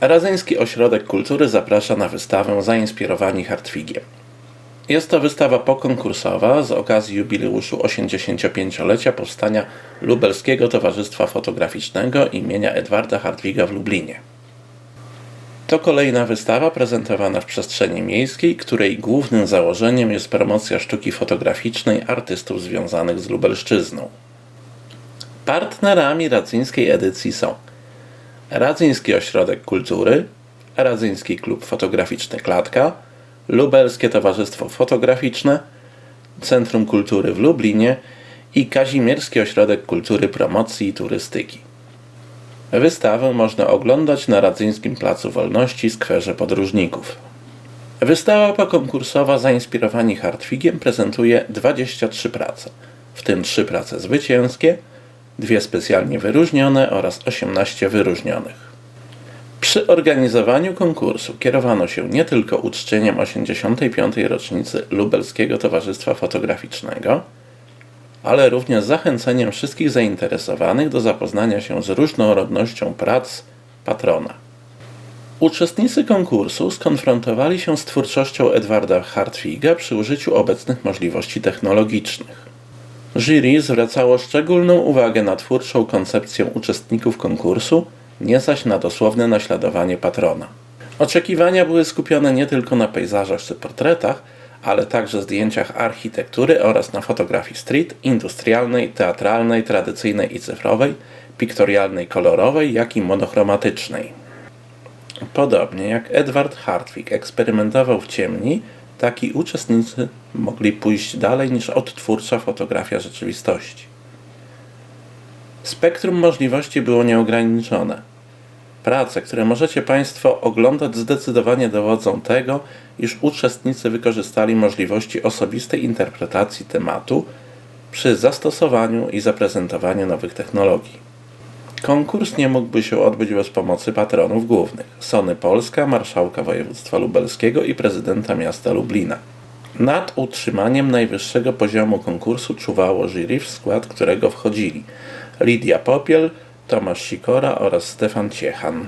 Radzyński Ośrodek Kultury zaprasza na wystawę Zainspirowani Hartwigiem. Jest to wystawa pokonkursowa z okazji jubileuszu 85-lecia powstania Lubelskiego Towarzystwa Fotograficznego imienia Edwarda Hartwiga w Lublinie. To kolejna wystawa prezentowana w przestrzeni miejskiej, której głównym założeniem jest promocja sztuki fotograficznej artystów związanych z Lubelszczyzną. Partnerami radzyńskiej edycji są Radzyński Ośrodek Kultury, Radzyński Klub Fotograficzny Klatka, Lubelskie Towarzystwo Fotograficzne, Centrum Kultury w Lublinie i Kazimierski Ośrodek Kultury, Promocji i Turystyki. Wystawę można oglądać na Radzyńskim Placu Wolności, skwerze podróżników. Wystawa pokonkursowa Zainspirowani Hartwigiem prezentuje 23 prace, w tym 3 prace zwycięskie, dwie specjalnie wyróżnione oraz 18 wyróżnionych. Przy organizowaniu konkursu kierowano się nie tylko uczczeniem 85. rocznicy Lubelskiego Towarzystwa Fotograficznego, ale również zachęceniem wszystkich zainteresowanych do zapoznania się z różnorodnością prac patrona. Uczestnicy konkursu skonfrontowali się z twórczością Edwarda Hartwiga przy użyciu obecnych możliwości technologicznych. Jury zwracało szczególną uwagę na twórczą koncepcję uczestników konkursu, nie zaś na dosłowne naśladowanie patrona. Oczekiwania były skupione nie tylko na pejzażach czy portretach, ale także zdjęciach architektury oraz na fotografii street, industrialnej, teatralnej, tradycyjnej i cyfrowej, piktorialnej, kolorowej, jak i monochromatycznej. Podobnie jak Edward Hartwig eksperymentował w ciemni, tak i uczestnicy mogli pójść dalej niż odtwórcza fotografia rzeczywistości. Spektrum możliwości było nieograniczone. Prace, które możecie Państwo oglądać, zdecydowanie dowodzą tego, iż uczestnicy wykorzystali możliwości osobistej interpretacji tematu przy zastosowaniu i zaprezentowaniu nowych technologii. Konkurs nie mógłby się odbyć bez pomocy patronów głównych Sony Polska, marszałka województwa lubelskiego i prezydenta miasta Lublina. Nad utrzymaniem najwyższego poziomu konkursu czuwało jury, w skład którego wchodzili Lidia Popiel, Tomasz Sikora oraz Stefan Ciechan.